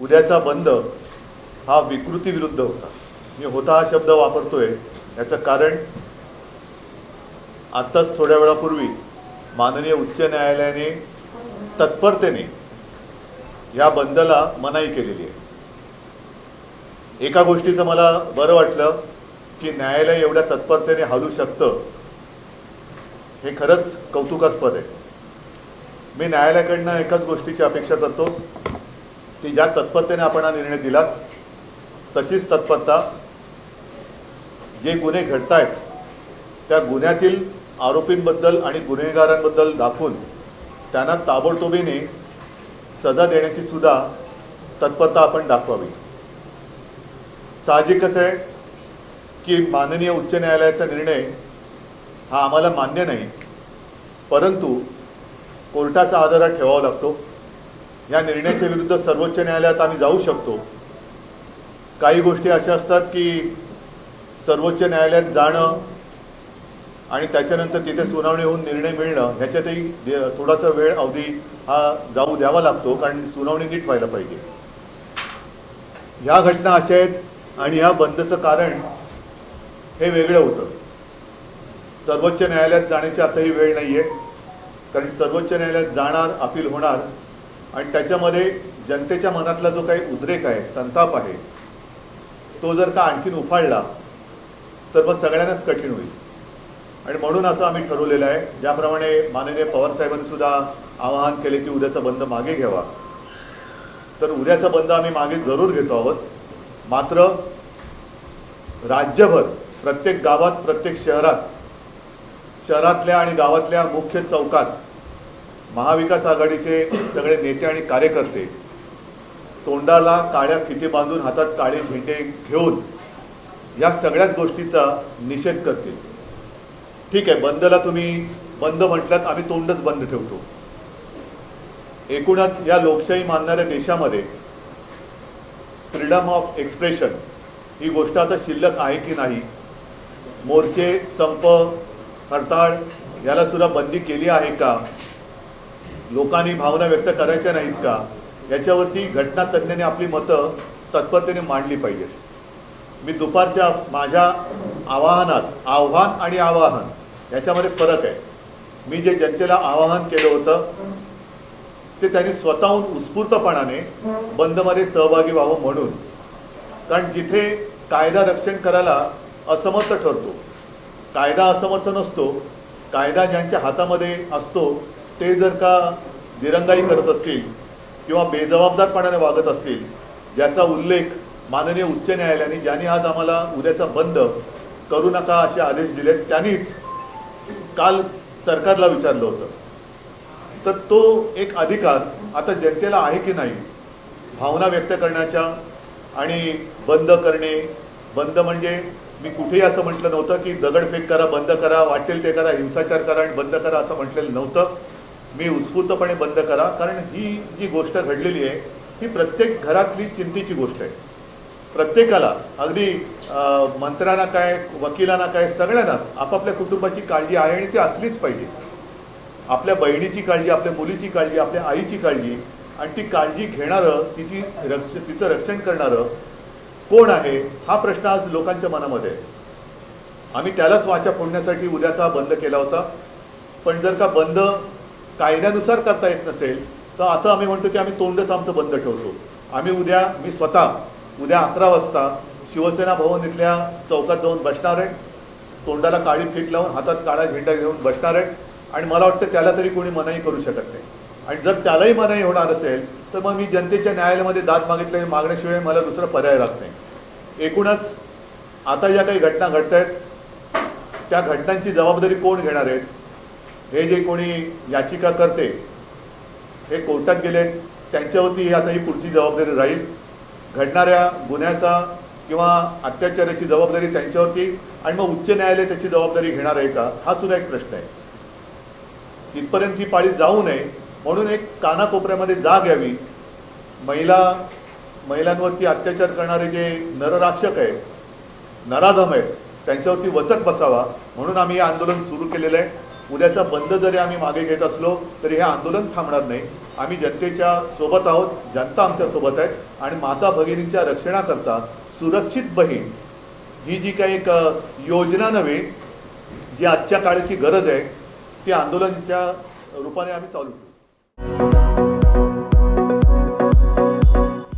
उद्याचा बंद हा विकृतीविरुद्ध होता. मी होता हा शब्द वापरतोय याचं कारण आत्ताच थोड्या वेळापूर्वी माननीय उच्च न्यायालयाने तत्परतेने या बंदला मनाई केलेली आहे. एका गोष्टीचं मला बरं वाटलं की न्यायालय एवढ्या तत्परतेने हलू शकतं हे खरंच कौतुकास्पद आहे. मी न्यायालयाकडनं एकाच गोष्टीची अपेक्षा करतो की ज्या तत्परतेने आपण हा निर्णय दिला तशीच तत्परता जे गुन्हे घडत आहेत त्या गुन्ह्यातील आरोपींबद्दल आणि गुन्हेगारांबद्दल दाखवून त्यांना ताबडतोबीने सजा देण्याची सुद्धा तत्परता आपण दाखवावी. साहजिकच आहे की माननीय उच्च न्यायालयाचा निर्णय हा आम्हाला मान्य नाही परंतु कोर्टाचा आधार ठेवावा लागतो. या निर्णयाच्या विरुद्ध सर्वोच्च न्यायालयात आम्ही जाऊ शकतो. काही गोष्टी अशा असतात की सर्वोच्च न्यायालयात जाणं आणि त्याच्यानंतर तिथे सुनावणी होऊन निर्णय मिळणं ह्याच्यातही थोडासा वेळ अवधी हा जाऊ द्यावा लागतो कारण सुनावणी नीट व्हायला पाहिजे. ह्या घटना अशा आहेत आणि ह्या बंदचं कारण हे वेगळं होतं. सर्वोच्च न्यायालयात जाण्याची आताही वेळ नाही आहे कारण सर्वोच्च न्यायालयात जाणार अपील होणार आणि त्याच्यामध्ये जनतेच्या मनातला जो काही उद्रेक आहे संताप आहे तो जर का आणखीन उफाळला तर मग सगळ्यांनाच कठीण होईल. आणि म्हणून असं आम्ही ठरवलेलं आहे ज्याप्रमाणे माननीय पवारसाहेबांनी सुद्धा आवाहन केले की उद्याचा बंद मागे घ्यावा. तर उद्याचा बंद आम्ही मागे जरूर घेतो आहोत. मात्र राज्यभर प्रत्येक गावात प्रत्येक शहरात शहरातल्या आणि गावातल्या मुख्य चौकात महाविकास आघाडीचे सगळे नेते आणि कार्यकर्ते तोंडाला काळ्या फिती बांधून हातात काळे झेंडे घेऊन या सगळ्याच गोष्टीचा निषेध करतील. ठीक आहे बंदला तुम्ही बंद म्हटल्यात आम्ही तोंडच बंद ठेवतो. एकूणच या लोकशाही मानणाऱ्या देशामध्ये फ्रीडम ऑफ एक्सप्रेशन ही गोष्ट आता शिल्लक आहे की नाही मोर्चे संप हरताळ याला सुद्धा बंदी केली आहे का? लोकांनी भावना व्यक्त करायच्या नाहीत का? याच्यावरती घटनातज्ञांनी आपली मतं तत्परतेने मांडली पाहिजेत मी दुपारच्या माझ्या आवाहनात आव्हान आणि आवाहन याच्यामध्ये फरक आहे. मी जे जनतेला आवाहन केलं होतं ते त्यांनी स्वतःहून उत्स्फूर्तपणाने बंदमध्ये सहभागी व्हावं म्हणून. कारण जिथे कायदा रक्षण करायला असमर्थ ठरतो कायदा असमर्थ नसतो कायदा ज्यांच्या हातामध्ये असतो ते जर का दिरंगाई करत असतील किंवा बेजबाबदारपणाने वागत असतील ज्याचा उल्लेख माननीय उच्च न्यायालयाने ज्यांनी आज आम्हाला उद्याचा बंद करू नका असे आदेश दिले त्यांनीच काल सरकारला विचारलं होतं. तर तो एक अधिकार आता जनतेला आहे की नाही भावना व्यक्त करण्याच्या आणि बंद करणे बंद म्हणजे मी कुठेही असं म्हटलं नव्हतं की दगडफेक करा बंद करा वाटेल ते करा हिंसाचार करा आणि बंद करा असं म्हटलेलं नव्हतं. मी उत्स्फूर्तपणे बंद करा कारण ही जी गोष्ट घडलेली आहे ही प्रत्येक घरातली चिंतेची गोष्ट आहे. प्रत्येकाला अगदी अं, मंत्र्यांना काय वकिलांना काय सगळ्यांनाच आपापल्या कुटुंबाची काळजी आहे आणि ती असलीच पाहिजे. आपल्या बहिणीची काळजी आपल्या मुलीची काळजी आपल्या आईची काळजी आणि ती काळजी घेणारं तिची रक्ष तिचं रक्षण करणारं कोण आहे हा प्रश्न आज लोकांच्या मनामध्ये आहे. आम्ही त्यालाच वाचा फोडण्यासाठी उद्याचा बंद केला होता. पण जर का बंद कायद्यानुसार करता येत नसेल तर असं आम्ही म्हणतो की आम्ही तोंडच आमचं बंद ठेवतो. आम्ही उद्या मी स्वतः उद्या अकरा वाजता शिवसेना भवन इथल्या चौकात जाऊन बसणार आहे. तोंडाला काळी फीट लावून हातात काळा झेंडा घेऊन बसणार आहे. आणि मला वाटतं त्याला तरी कोणी मनाई करू शकत नाही. आणि जर त्यालाही मनाई होणार असेल तर मग मी जनतेच्या न्यायालयामध्ये दाद मागितले मागण्याशिवाय मला दुसरा पर्याय राहत नाही. एकूणच आता ज्या काही घटना घडत आहेत त्या घटनांची जबाबदारी कोण घेणार आहेत हे जे कोणी याचिका करते हे कोर्टात गेले त्यांच्यावरती आता ही पुढची जबाबदारी राहील. घडणाऱ्या गुन्ह्याचा किंवा अत्याचाराची जबाबदारी त्यांच्यावरती आणि मग उच्च न्यायालय त्याची जबाबदारी घेणार आहे का? हा सुद्धा एक प्रश्न आहे. तिथपर्यंत ही पाळी जाऊ नये म्हणून एक कानाकोपऱ्यामध्ये जाग यावी. महिला महिलांवरती अत्याचार करणारे जे नरराक्षक आहेत नराधम आहेत त्यांच्यावरती वचक बसावा म्हणून आम्ही हे आंदोलन सुरू केलेलं आहे. उद्याचा बंद जरी आम्ही मागे घेत असलो तरी हे आंदोलन थांबणार नाही. आम्ही जनतेच्या सोबत आहोत जनता आमच्यासोबत आहे. आणि माता भगिनींच्या रक्षणाकरता सुरक्षित बहीण ही जी काही एक योजना नव्हे जी आजच्या काळाची गरज आहे ती आंदोलनच्या रूपाने आम्ही चालू